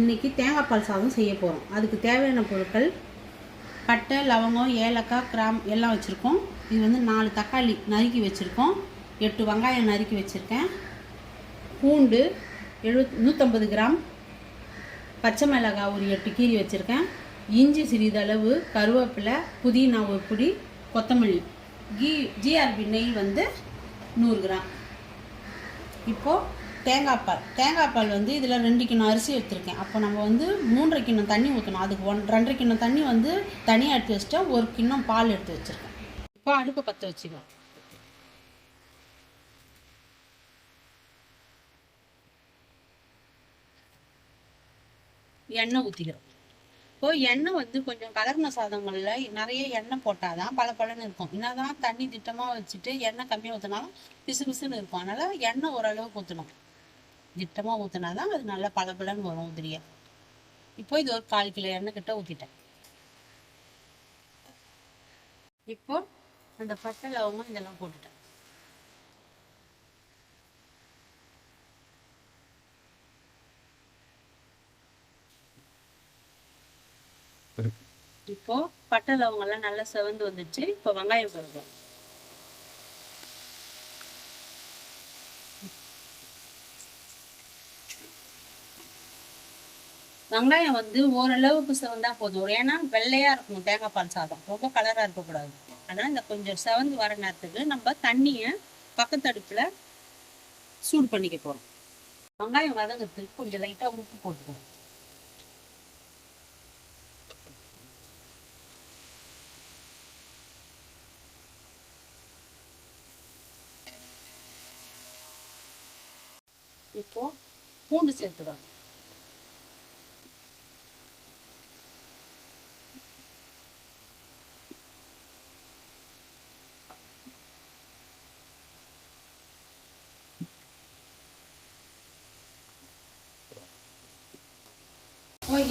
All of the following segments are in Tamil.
இன்றைக்கி தேங்காய் பால் சாதம் செய்ய போகிறோம் அதுக்கு தேவையான பொருட்கள் பட்டை லவங்கம் ஏலக்காய் கிராம் எல்லாம் வச்சுருக்கோம். இது வந்து நாலு தக்காளி நறுக்கி வச்சுருக்கோம். எட்டு வெங்காயம் நறுக்கி வச்சுருக்கேன். பூண்டு எழுபத் நூற்றம்பது கிராம். பச்சை மிளகாய் ஒரு எட்டு கீரி வச்சுருக்கேன். இஞ்சி சிறிதளவு கருவேப்பிலை புதினா ஒரு பொடி கொத்தமல்லி. கீ ஜிஆர்பி நெய் வந்து நூறு கிராம். இப்போது தேங்காய் பால். தேங்காய் பால் வந்து இதில் ரெண்டு கிண்ணம் அரிசி எடுத்திருக்கேன். அப்போ நம்ம வந்து மூன்றரை கிண்ணம் தண்ணி ஊற்றணும் அதுக்கு ஒன் ரெண்டரை கிண்ணம் தண்ணி வந்து தனியாக எடுத்து வச்சுட்டா ஒரு கிண்ணம் பால் எடுத்து வச்சுருக்கேன். இப்போ அடுப்பை பற்ற வச்சுக்கலாம் எண்ணெய் ஊற்றிக்கிறோம் இப்போ எண்ணெய் வந்து கொஞ்சம் கலர்ன சாதங்களில் நிறைய எண்ணெய் போட்டால் தான் பல பலன்னு இருக்கும். என்னதான் தண்ணி திட்டமாக வச்சுட்டு எண்ணெய் கம்மியாக ஊற்றினாலும் பிசு பிசுன்னு இருக்கும். அதனால் எண்ணெய் ஓரளவுக்கு ஊற்றணும் திட்டமாக ஊற்றினா தான் அது நல்லா பளபளன்னு வரும் உதிரியா. இப்போ இது ஒரு கால் கிலோ எண்ணெய் கிட்ட ஊற்றிட்டேன் இப்போ அந்த பட்டை லவங்கம் இதெல்லாம் போட்டுட்டேன். இப்போ பட்டை லவங்கெல்லாம் நல்லா செவந்து வந்துச்சு இப்போ வெங்காயம் போடுறோம் வெங்காயம் வந்து ஓரளவுக்கு செவந்தா போதும். ஏன்னா வெள்ளையா இருக்கும் தேங்காய் பால் சாதம். ரொம்ப கலரா இருக்கக்கூடாது. ஆனால் இந்த கொஞ்சம் செவந்து வர நேரத்துக்கு நம்ம தண்ணியை பக்கத்தடுப்புல சூடு பண்ணிக்க போறோம். வெங்காயம் வதங்கிறதுக்கு கொஞ்சம் லைட்டா உப்பு போட்டுக்கணும் இப்போ பூண்டு சேர்த்துடணும்.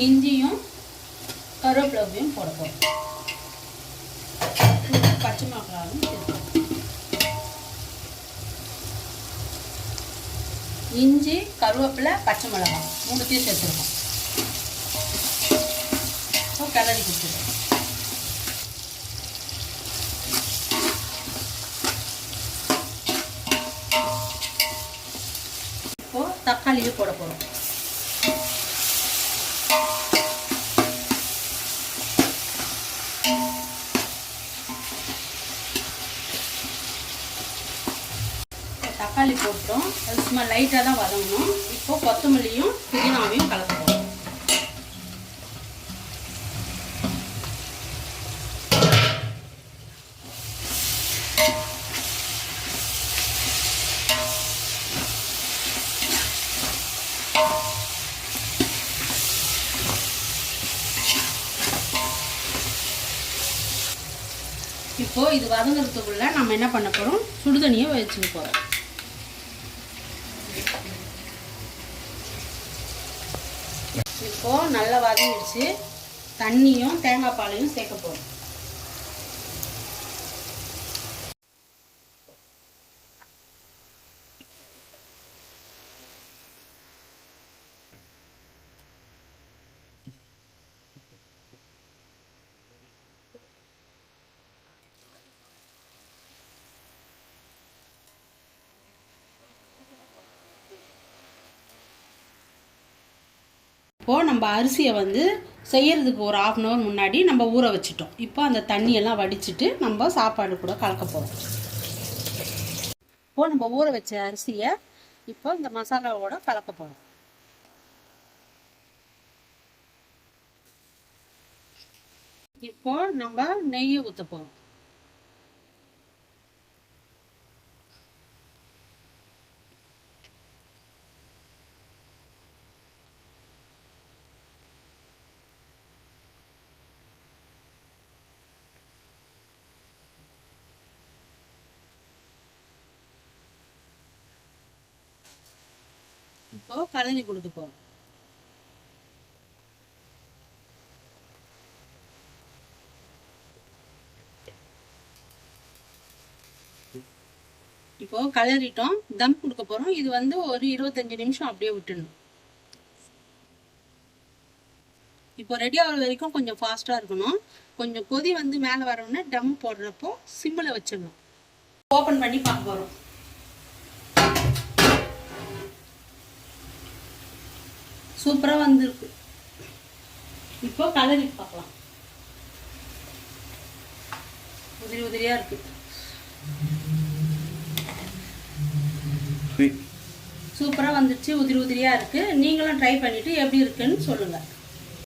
இஞ்சியும் கருவேப்பிலையும் போட போகிறோம் பச்சை மிளகாவும் இஞ்சி கருவேப்பிலை பச்சை மிளகாய் மூணுத்தையும் சேர்த்துருக்கோம். இப்போ கிளறி கொடுத்துருக்கோம் தக்காளி போட்டோம். அது சும்மா லைட்டாக தான் வதங்கணும். இப்போ கொத்தமல்லியும் புதினாவையும் கலக்குறோம் இப்போ இது வதங்குறதுக்குள்ள நம்ம என்ன பண்ண போறோம்? சுடுதண்ணியை வச்சுக்க போகிறோம் இப்போ நல்லா வதங்கிடுச்சு. தண்ணியும் தேங்காய் பாலையும் சேர்க்க போகிறோம் இப்போது நம்ம அரிசியை வந்து செய்யறதுக்கு ஒரு ஆஃப் அன் ஹவர் முன்னாடி நம்ம ஊற வச்சிட்டோம். இப்போ அந்த தண்ணியெல்லாம் வடிச்சிட்டு நம்ம சாப்பாடு கூட கலக்க போகிறோம் இப்போது நம்ம ஊற வச்ச அரிசியை இப்போ இந்த மசாலாவோட கலக்க போகிறோம் இப்போ நம்ம நெய்யை ஊற்ற போகிறோம் இப்போ கலனி கொடுத்துப்போம் இப்போ கலரிட்டோம் தம் கொடுக்க போறோம். இது வந்து ஒரு இருபத்தஞ்சு நிமிஷம் அப்படியே விட்டுடணும். இப்போ ரெடி ஆகிற வரைக்கும் கொஞ்சம் ஃபாஸ்ட்டாக இருக்கணும். கொஞ்சம் கொதி வந்து மேலே வரணும்னா டம் போடுறப்போ சிம்மில் வச்சிடணும். ஓப்பன் பண்ணி பார்க்க போகிறோம் சூப்பராக வந்திருக்கு. இப்போ கலரி பார்க்கலாம். உதிரி உதிரியாக இருக்குது சூப்பராக வந்துடுச்சு உதிரி உதிரியாக இருக்குது நீங்களும் ட்ரை பண்ணிவிட்டு எப்படி இருக்குன்னு சொல்லுங்கள்